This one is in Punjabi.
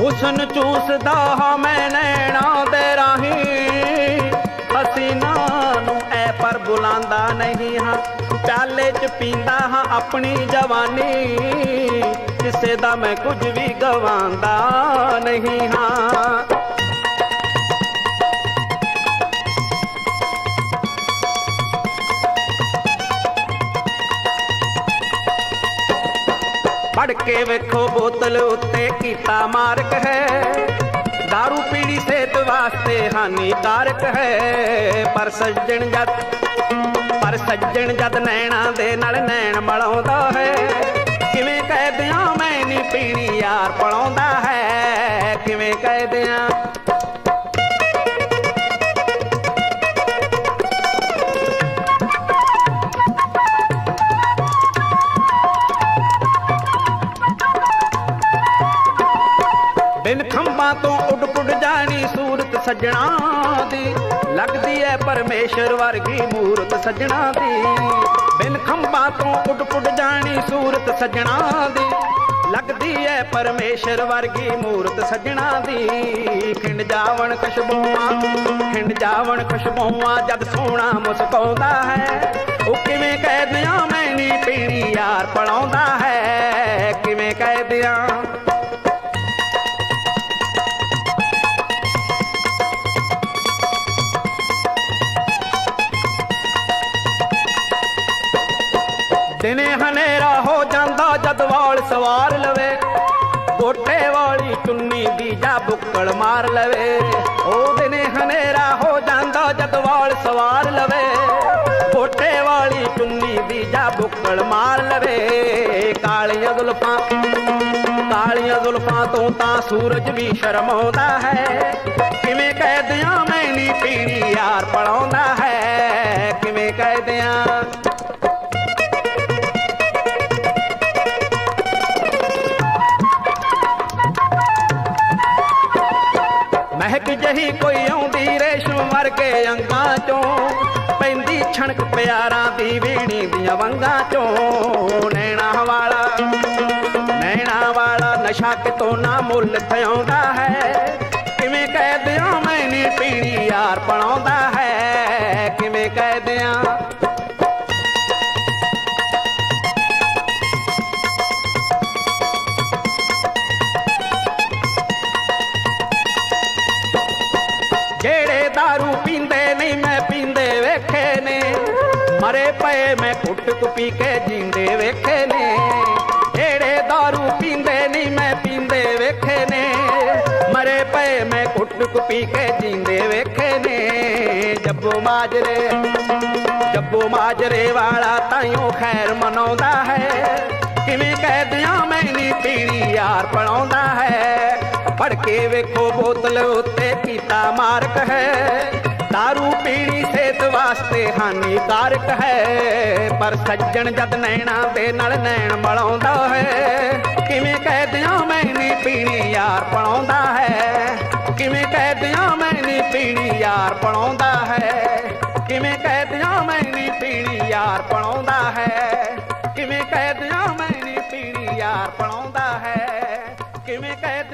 ਹੁਸਨ ਚੂਸਦਾ ਹਾਂ ਮੈਂ ਨੈਣਾ ਦੇ ਰਾਹੀਂ। ਹਸੀਨਾ ਨੂੰ ਐ ਪਰ ਬੁਲਾਉਂਦਾ ਨਹੀਂ ਹਾਂ। ਪਿਆਲੇ ਚ ਪੀਂਦਾ ਹਾਂ ਆਪਣੀ ਜਵਾਨੀ। ਕਿਸੇ ਦਾ ਮੈਂ ਕੁਝ ਵੀ ਗਵਾਉਂਦਾ ਨਹੀਂ ਹਾਂ। ਫੜ ਕੇ ਵੇਖੋ ਬੋਤਲ ਉੱਤੇ ਕੀਤਾ ਮਾਰਕ ਹੈ। दारू ਪੀਣੀ ਸਿਹਤ ਵਾਸਤੇ ਹਾਨੀਕਾਰਕ ਹੈ। ਪਰ ਸੱਜਣ ਜਦ ਪਰ ਸੱਜਣ ਜਦ ਨੈਣਾ ਦੇ ਨਾਲ ਨੈਣ ਮਲਾਉਂਦਾ ਹੈ। ਕਿਵੇਂ ਕਹਿ ਦਿਆਂ, ਮੈਂ ਨਹੀਂ ਪੀਣੀ ਯਾਰ ਪਲਾਉਂਦਾ ਹੈ। ਕਿਵੇਂ ਕਹਿ ਦਿਆਂ ਬਿਨ ਖੰਭਾਂ ਤੋਂ ਉੱਡ ਪੁੱਡ ਜਾਣੀ ਸੂਰਤ ਸੱਜਣਾ ਦੀ। ਲੱਗਦੀ ਐ ਪਰਮੇਸ਼ਰ ਵਰਗੀ ਮੂਰਤ ਸੱਜਣਾ ਦੀ। ਬਿਨ ਖੰਭਾਂ ਤੋਂ ਉੱਡ ਪੁੱਡ ਜਾਣੀ ਸੂਰਤ ਸੱਜਣਾ ਦੀ। ਲੱਗਦੀ ਐ ਪਰਮੇਸ਼ਰ ਵਰਗੀ ਮੂਰਤ ਸੱਜਣਾ ਦੀ। ਖਿੰਡ ਜਾਵਣ ਖੁਸ਼ਬੂਆਂ, ਖਿੰਡ ਜਾਵਣ ਖੁਸ਼ਬੂਆਂ ਜਦ ਸੋਹਣਾ ਮੁਸਕਾਉਂਦਾ ਹੈ। ਦਿਨੇ ਹਨੇਰਾ ਹੋ ਜਾਂਦਾ ਜਦ ਵਾਲ ਸਵਾਰ ਲਵੇ। ਗੋਟੇ ਵਾਲੀ ਚੁੰਨੀ ਦੀ ਜਾ ਬੁੱਕਲ ਮਾਰ ਲਵੇ। ਉਹ ਦਿਨੇ ਹਨੇਰਾ ਹੋ ਜਾਂਦਾ ਜਦ ਵਾਲ ਸਵਾਰ ਲਵੇ। ਗੋਟੇ ਵਾਲੀ ਚੁੰਨੀ ਦੀ ਜਾ ਬੁੱਕਲ ਮਾਰ ਲਵੇ। ਕਾਲੀਆਂ ਜ਼ੁਲਫਾਂ ਕਾਲੀਆਂ ਜ਼ੁਲਫਾਂ ਤੋਂ ਤਾਂ ਸੂਰਜ ਵੀ ਸ਼ਰਮਾਉਂਦਾ ਹੈ। ਕਿਵੇਂ ਕਹਿ ਦਿਆਂ ਮੈਂ ਨਹੀਂ ਪੀਣੀ ਯਾਰ ਪਲਾਉਂਦਾ ਮਹਿਕ ਕੋਈ ਆਉਂਦੀ ਰੇਸ਼ਮ ਮਰ ਕੇ ਅੰਗਾਂ ਚੋਂ। ਪੈਂਦੀ ਛਣਕ ਪਿਆਰਾਂ ਦੀ ਵੀਣੀ ਦੀਆਂ ਵੰਗਾਂ ਚੋਂ। ਨੈਣਾ ਵਾਲਾ ਨੈਣਾ ਵਾਲਾ ਨਸ਼ਾ ਕਿਤੋਂ ਨਾ ਮੁੱਲ ਥਿਆਉਂਦਾ ਹੈ। ਕਿਵੇਂ ਕਹਿ ਦਿਆਂ ਮੈਂ ਨਹੀਂ ਪੀਣੀ ਯਾਰ ਬਣਾਉਂਦਾ ਹੈ। ਕਿਵੇਂ ਕਹਿ ਪਏ ਮੈਂ ਕੁੱਟ ਕੁ ਪੀ ਕੇ ਜੀਂਦੇ ਵੇਖੇ ਨੇ ਜਿਹੜੇ दारू ਪੀਂਦੇ ਨਹੀਂ ਮੈਂ ਪੀਂਦੇ ਵੇਖੇ ਨੇ ਮਰੇ ਪਏ ਮੈਂ ਕੁੱਟ ਕੁ ਪੀ ਕੇ ਜੀਂਦੇ ਵੇਖੇ ਨੇ ਜੱਬੋ ਮਾਜਰੇ ਜੱਬੋ ਮਾਜਰੇ ਵਾਲਾ ਤਾਈਓ ਖੈਰ ਮਨਾਉਂਦਾ ਹੈ ਕਿਵੇਂ ਕਹਿ ਦਿਆਂ ਮੈਂ ਨਹੀਂ ਪੀਣੀ ਯਾਰ ਪਲਾਉਂਦਾ ਹੈ ਫੜ ਕੇ ਵੇਖੋ ਬੋਤਲ ਉੱਤੇ ਕੀਤਾ ਮਾਰਕ ਹੈ दारू ਪੀਣੀ ਸਿਹਤ ਵਾਸਤੇ ਹਾਨੀਕਾਰਕ ਹੈ। ਪਰ ਸੱਜਣ ਜਦ ਨੈਣਾ ਦੇ ਨਾਲ ਨੈਣ ਮਲਾਉਂਦਾ ਹੈ। ਕਿਵੇਂ ਕਹਿ ਦਿਆਂ ਮੈਂ ਨਹੀਂ ਪੀਣੀ ਯਾਰ ਪਲਾਉਂਦਾ ਹੈ। ਕਿਵੇਂ ਕਹਿ ਦਿਆਂ ਮੈਂ ਨਹੀਂ ਪੀਣੀ ਯਾਰ ਪਲਾਉਂਦਾ ਹੈ। ਕਿਵੇਂ ਕਹਿ ਦਿਆਂ ਮੈਂ ਨਹੀਂ ਪੀਣੀ ਯਾਰ ਪਲਾਉਂਦਾ ਹੈ। ਕਿਵੇਂ ਕਹਿ ਦਿਆਂ ਮੈਂ ਨਹੀਂ ਪੀਣੀ ਯਾਰ ਪਲਾਉਂਦਾ ਹੈ। ਕਿਵੇਂ ਕਹਿ